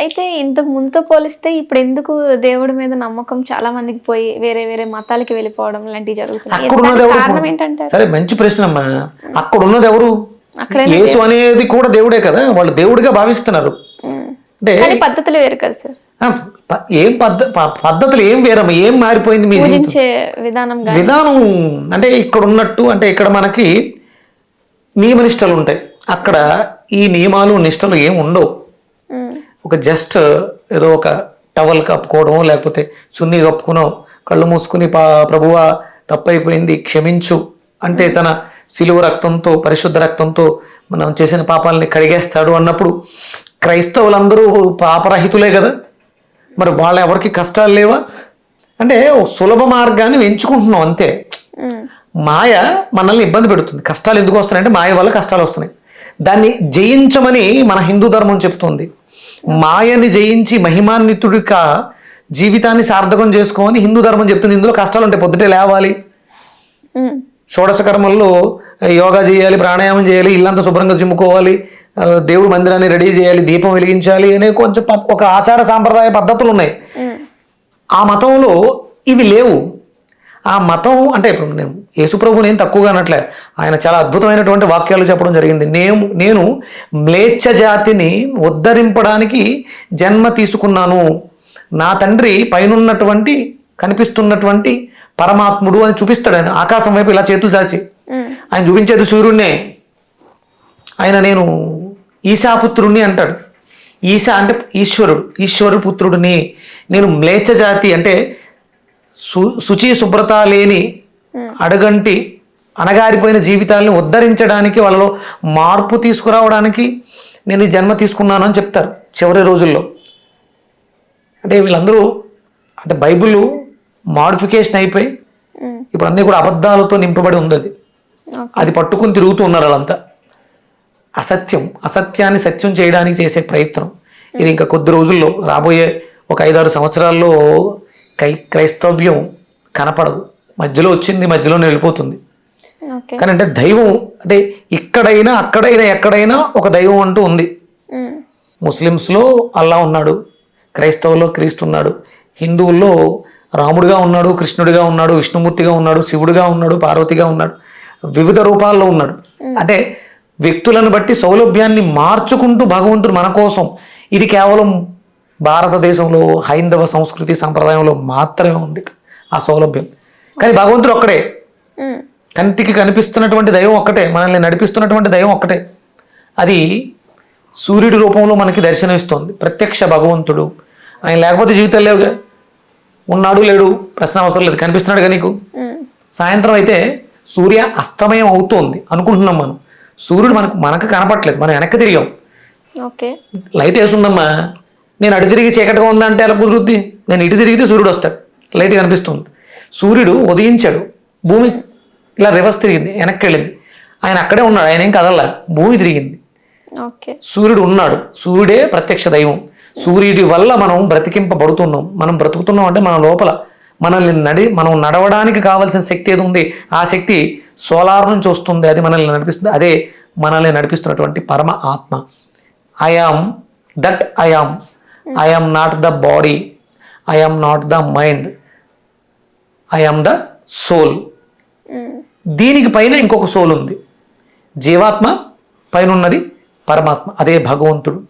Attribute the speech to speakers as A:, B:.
A: అయితే ఇంతకు ముందుతో పోలిస్తే ఇప్పుడు ఎందుకు దేవుడి మీద నమ్మకం చాలా మందికి పోయి వేరే వేరే మతాలకి వెళ్ళిపోవడం లాంటివి కారణం ఏంటంటారు?
B: సరే మంచి ప్రశ్న అమ్మా అక్కడ ఉన్నది ఎవరు? యేసు అనేది కూడా దేవుడే కదా? వాళ్ళు దేవుడిగా భావిస్తున్నారు. అంటే
A: కానీ పద్ధతులు వేరు కదా సార్.
B: ఏం పద్ధ పద్ధతులు ఏం వేరమ్మా? ఏం మారిపోయింది మీ జీవితం?
A: పూజించే విధానం
B: విధానం అంటే ఇక్కడ ఉన్నట్టు అంటే ఇక్కడ మనకి నియమ నిష్టలు ఉంటాయి అక్కడ ఈ నియమాలు నిష్టలు ఏం ఉండవు. ఒక జస్ట్ ఏదో ఒక టవల్ కప్పుకోవడం లేకపోతే చున్నీ కప్పుకునో కళ్ళు మూసుకుని పా ప్రభువా తప్పైపోయింది క్షమించు అంటే తన సిలువ రక్తంతో పరిశుద్ధ రక్తంతో మనం చేసిన పాపాలని కడిగేస్తాడు అన్నప్పుడు క్రైస్తవులందరూ పాపరహితులే కదా. మరి వాళ్ళ ఎవరికి కష్టాలు లేవా? అంటే సులభ మార్గాన్ని ఎంచుకుంటున్నాం అంతే. మాయ మనల్ని ఇబ్బంది పెడుతుంది. కష్టాలు ఎందుకు వస్తున్నాయంటే మాయ వల్ల కష్టాలు వస్తున్నాయి. దాన్ని జయించమని మన హిందూ ధర్మం చెప్తుంది. మాయని జయించి మహిమాన్వితుడిగా జీవితాన్ని సార్థకం చేసుకోమని హిందూ ధర్మం చెప్తుంది. ఇందులో కష్టాలు ఉంటాయి పొద్దుటే లేవాలి. షోడశ కర్మల్లో యోగా చేయాలి ప్రాణాయామం చేయాలి ఇల్లంతా శుభ్రంగా చిమ్ముకోవాలి దేవుడి మందిరాన్ని రెడీ చేయాలి దీపం వెలిగించాలి అనే కొంచెం ఒక ఆచార సాంప్రదాయ పద్ధతులు ఉన్నాయి ఆ మతంలో ఇవి లేవు. ఆ మతం అంటే ఇప్పుడు నేను యేసుప్రభు నేను తక్కువగా అనట్లే. ఆయన చాలా అద్భుతమైనటువంటి వాక్యాలు చెప్పడం జరిగింది. నేను నేను మ్లేచ్ఛ జాతిని ఉద్ధరింపడానికి జన్మ తీసుకున్నాను. నా తండ్రి పైనున్నటువంటి కనిపిస్తున్నటువంటి పరమాత్ముడు అని చూపిస్తాడు ఆయన. ఆకాశం వైపు ఇలా చేతులు చాచి ఆయన చూపించేది సూర్యుడినే. ఆయన నేను ఈశాపుత్రుణ్ణి అంటాడు. ఈశా అంటే ఈశ్వరుడు ఈశ్వరుడు పుత్రుడిని నేను మ్లేచ్ఛ జాతి అంటే సు శుచి శుభ్రత లేని అడగంటి అణగారిపోయిన జీవితాలను ఉద్ధరించడానికి వాళ్ళలో మార్పు తీసుకురావడానికి నేను జన్మ తీసుకున్నాను అని చెప్తారు చివరి రోజుల్లో. అంటే వీళ్ళందరూ అంటే బైబిల్ మాడిఫికేషన్ అయిపోయి ఇప్పుడు అన్నీ కూడా అబద్ధాలతో నింపబడి ఉంది అది. అది పట్టుకుని తిరుగుతూ ఉన్నారు వాళ్ళంతా. అసత్యం అసత్యాన్ని సత్యం చేయడానికి చేసే ప్రయత్నం. ఇది ఇంకా కొద్ది రోజుల్లో రాబోయే ఒక ఐదారు సంవత్సరాల్లో క్రై క్రైస్తవ్యం కనపడదు. మధ్యలో వచ్చింది మధ్యలోనే వెళ్ళిపోతుంది కానీ అంటే దైవం అంటే ఇక్కడైనా అక్కడైనా ఎక్కడైనా ఒక దైవం అంటూ ఉంది. ముస్లిమ్స్లో అల్లా ఉన్నాడు క్రైస్తవుల్లో క్రీస్తు ఉన్నాడు హిందువుల్లో రాముడిగా ఉన్నాడు కృష్ణుడిగా ఉన్నాడు విష్ణుమూర్తిగా ఉన్నాడు శివుడిగా ఉన్నాడు పార్వతిగా ఉన్నాడు వివిధ రూపాల్లో ఉన్నాడు. అంటే వ్యక్తులను బట్టి సౌలభ్యాన్ని మార్చుకుంటూ భగవంతుడు మన కోసం. ఇది కేవలం భారతదేశంలో హైందవ సంస్కృతి సంప్రదాయంలో మాత్రమే ఉంది ఆ సౌలభ్యం. కానీ భగవంతుడు ఒక్కడే. కంటికి కనిపిస్తున్నటువంటి దైవం ఒక్కటే మనల్ని నడిపిస్తున్నటువంటి దైవం ఒక్కటే. అది సూర్యుడి రూపంలో మనకి దర్శనమిస్తోంది. ప్రత్యక్ష భగవంతుడు. ఆయన లేకపోతే జీవితం లేవుగా? ఉన్నాడు లేడు ప్రశ్న అవసరం లేదు. కనిపిస్తున్నాడుగా నీకు? సాయంత్రం అయితే సూర్య అస్తమయం అవుతోంది. అనుకుంటున్నాం మనం. సూర్యుడు మనకు మనకు కనపట్లేదు మనం వెనక్కి తిరిగాం.
A: ఓకే.
B: లైట్ వేస్తుందమ్మా నేను అటు తిరిగి చీకటిగా ఉందంటే ఎలా కుదురుద్ది? నేను ఇటు తిరిగితే సూర్యుడు వస్తాడు. లైట్ కనిపిస్తుంది సూర్యుడు ఉదయించాడు. భూమి ఇలా రివర్స్ తిరిగింది. వెనక్కి వెళ్ళింది. ఆయన అక్కడే ఉన్నాడు. ఆయన ఏం కదల్లా? భూమి తిరిగింది. సూర్యుడు ఉన్నాడు. సూర్యుడే ప్రత్యక్ష దైవం. సూర్యుడి వల్ల మనం బ్రతికింపబడుతున్నాం. మనం బ్రతుకుతున్నాం అంటే మన లోపల మనల్ని నడి మనం నడవడానికి కావాల్సిన శక్తి ఏది ఉంది? ఆ శక్తి సోలార్ నుంచి వస్తుంది. అది మనల్ని నడిపిస్తుంది. అదే మనల్ని నడిపిస్తున్నటువంటి పరమ ఆత్మ. I am that I am I am not the body I am not the mind I am the soul దీనికి పైన ఇంకొక సోల్ ఉంది. జీవాత్మ పైన ఉన్నది పరమాత్మ అదే భగవంతుడు.